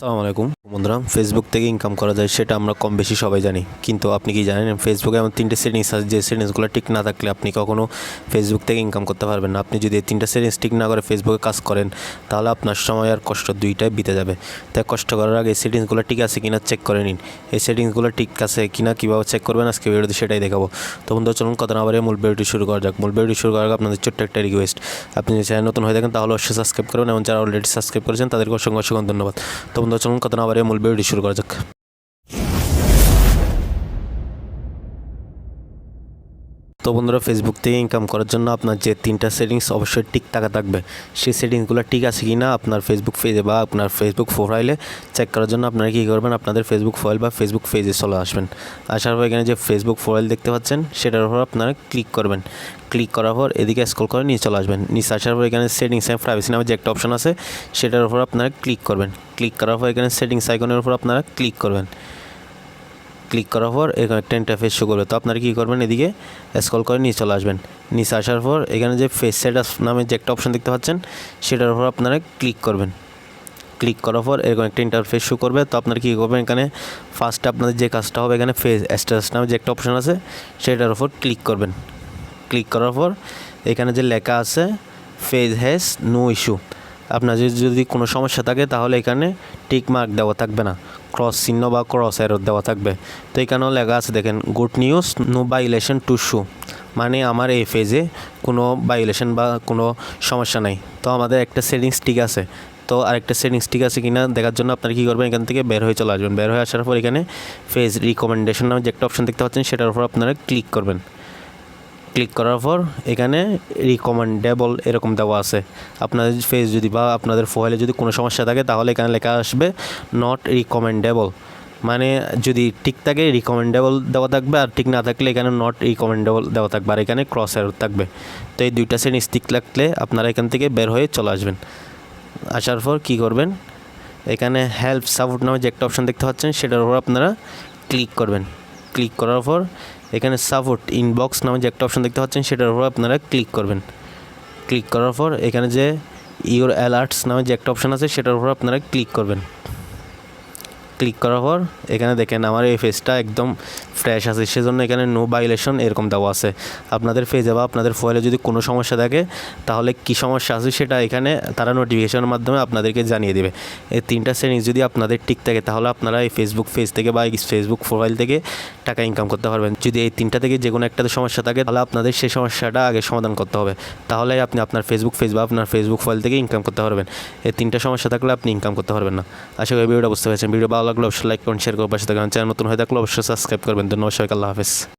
আসসালামু আলাইকুম। বন্ধুরা ফেসবুক থেকে ইনকাম করা যায়, সেটা আমরা কম বেশি সবাই জানি। কিন্তু আপনি কি জানেন ফেসবুকে এমন তিনটে সেটিংস আছে, যে সেটিংসগুলো ঠিক না থাকলে আপনি কখনও ফেসবুক থেকে ইনকাম করতে পারবেন না। আপনি যদি এই তিনটা সেটিংস ঠিক না করে ফেসবুকে কাজ করেন, তাহলে আপনার সময় আর কষ্ট দুইটাই বিতে যাবে। তাই কষ্ট করার আগে সেটিংসগুলো ঠিক আছে কিনা চেক করে নিন। এই সেটিংসগুলো ঠিক আছে কিনা, কীভাবে চেক করবেন, আজকে ভিডিওতে সেটাই দেখাবো। তো বন্ধু চলুন কথা না বাড়িয়ে মূল ভিডিওটি শুরু করা যাক। মূল ভিডিওটি শুরু করার আগে আপনাদের ছোট্ট একটা রিকোয়েস্ট আপনি যদি চ্যানেল নতুন হয়ে থাকেন, তাহলে অবশ্যই সাবস্ক্রাইব করবেন এবং যারা অলরেডি সাবস্ক্রাইব করেছেন, তাদেরকে অসংখ্য অসংখ্য ধন্যবাদ। তো বন্ধু চলুন কথা না বাড়িয়ে মূল ভিডিওটি শুরু করা যাক। তো বন্ধুরা ফেসবুক থেকে ইনকাম করার জন্য আপনার যে তিনটা সেটিংস অবশ্যই ঠিক থাকা থাকবে। সেই সেটিংসগুলো ঠিক আছে কি না আপনার ফেসবুক পেজে বা আপনার ফেসবুক প্রোফাইলে চেক করার জন্য আপনারা কী করবেন? আপনাদের ফেসবুক প্রোফাইল বা ফেসবুক পেজে চলে আসবেন। আসার পর এখানে যে ফেসবুক প্রোফাইল দেখতে পাচ্ছেন, সেটার উপর আপনারা ক্লিক করবেন। ক্লিক করার পর এদিকে স্ক্রল করে নিয়ে চলে আসবেন। নিচে আসার পর এখানে সেটিংস অ্যান্ড প্রাইভেসি নামে যে একটা অপশন আছে, সেটার উপর আপনারা ক্লিক করবেন। ক্লিক করার পর এখানে সেটিংস আইকনের উপর আপনারা ক্লিক করবেন। ক্লিক করার পর এখানে একটা ইন্টারফেস শো করবে। তো আপনারা কী করবেন এদিকে স্ক্রল করে নিয়ে চলে আসবেন। নিচে আসার পর এখানে যে ফেস সেট নামে যে একটা অপশন দেখতে পাচ্ছেন, সেটার উপর আপনারা ক্লিক করবেন। ক্লিক করার পর এরকম একটা ইন্টারফেস শো করবে। তো আপনারা কী করবেন এখানে ফার্স্টে আপনাদের যে কাজটা হবে এখানে ফেস স্ট্যাটাস নামে যে একটা অপশন আছে, সেটার উপর ক্লিক করবেন। ক্লিক করার পর এখানে যে লেখা আছে ফেজ হ্যাজ নো ইস্যু আপনার যদি কোনো সমস্যা থাকে তাহলে এখানে টিক মার্ক দেওয়া থাকবে না। ক্রস চিহ্ন বা ক্রস এরর দেওয়া থাকবে। তো এখানেও লেখা আছে, দেখেন, good news, no violation to show. মানে আমার এই ফেজে কোনো বাইলেশন বা কোনো সমস্যা নাই। তো আমাদের একটা সেটিংস ঠিক আছে। তো আরেকটা সেটিংস ঠিক আছে কিনা দেখার জন্য আপনারা কী করবেন? এখান থেকে বের হয়ে চলে আসবেন। বের হয়ে আসার পর এখানে ফেজ রিকমেন্ডেশন নামে যে একটা অপশন দেখতে পাচ্ছেন, সেটার উপর আপনারা ক্লিক করবেন। ক্লিক করার পর এখানে রিকমেন্ডেবল এরকম দেওয়া আছে। আপনাদের ফেস যদি বা আপনাদের প্রোফাইলে যদি কোনো সমস্যা থাকে, তাহলে এখানে লেখা আসবে নট রিকমেন্ডেবল মানে যদি ঠিক থাকে রিকমেন্ডেবল দেওয়া থাকবে, আর ঠিক না থাকলে এখানে নট রিকমেন্ডেবল দেওয়া থাকবে, আর এখানে ক্রস এরর থাকবে। তো এই দুইটা সেটিংস ঠিক লাগলে আপনারা এখান থেকে বের হয়ে চলে আসবেন। আসার পর কী করবেন? এখানে হেল্প সাপোর্ট নামে যে একটা অপশন দেখতে পাচ্ছেন, সেটার উপর আপনারা ক্লিক করবেন। ক্লিক করার পর, এখানে সাপোর্ট ইনবক্স নামে যে একটা অপশন দেখতে পাচ্ছেন, সেটার উপর আপনারা ক্লিক করবেন। ক্লিক করার পর, এখানে যে ইওর অ্যালার্টস নামে যে একটা অপশন আছে, সেটার উপর আপনারা ক্লিক করবেন। ক্লিক করার পর, এখানে দেখেন আমার এই ফেসটা একদম ফ্রেশ আছে, সেজন্য এখানে নো বাইলেশন এরকম দেওয়া আছে। আপনাদের ফেজে বা আপনাদের ফয়েলে যদি কোনো সমস্যা থাকে, তাহলে কী সমস্যা আছে সেটা এখানে তারা নোটিফিকেশনের মাধ্যমে আপনাদেরকে জানিয়ে দেবে। এই তিনটা সেটিংস যদি আপনাদের ঠিক থাকে, তাহলে আপনারা এই ফেসবুক পেজ থেকে বা এই ফেসবুক প্রোফাইল থেকে টাকা ইনকাম করতে পারবেন। যদি এই তিনটা থেকে যে কোনো একটাতে সমস্যা থাকে, তাহলে আপনাদের সেই সমস্যাটা আগে সমাধান করতে হবে। তাহলে আপনি আপনার ফেসবুক পেজ বা আপনার ফেসবুক ফয়েল থেকে ইনকাম করতে পারবেন। এই তিনটা সমস্যা থাকলে আপনি ইনকাম করতে পারবেন না। আশা করি ভিডিওটা বুঝতে পেরেছেন। ভিডিও ভালো লাগলে অবশ্যই লাইক করুন শেয়ার করুন পাশে চ্যানেল নতুন হয়ে থাকলে অবশ্যই সাবস্ক্রাইব করবেন। ধন্যবাদ সবাইকে আল্লাহ হাফেজ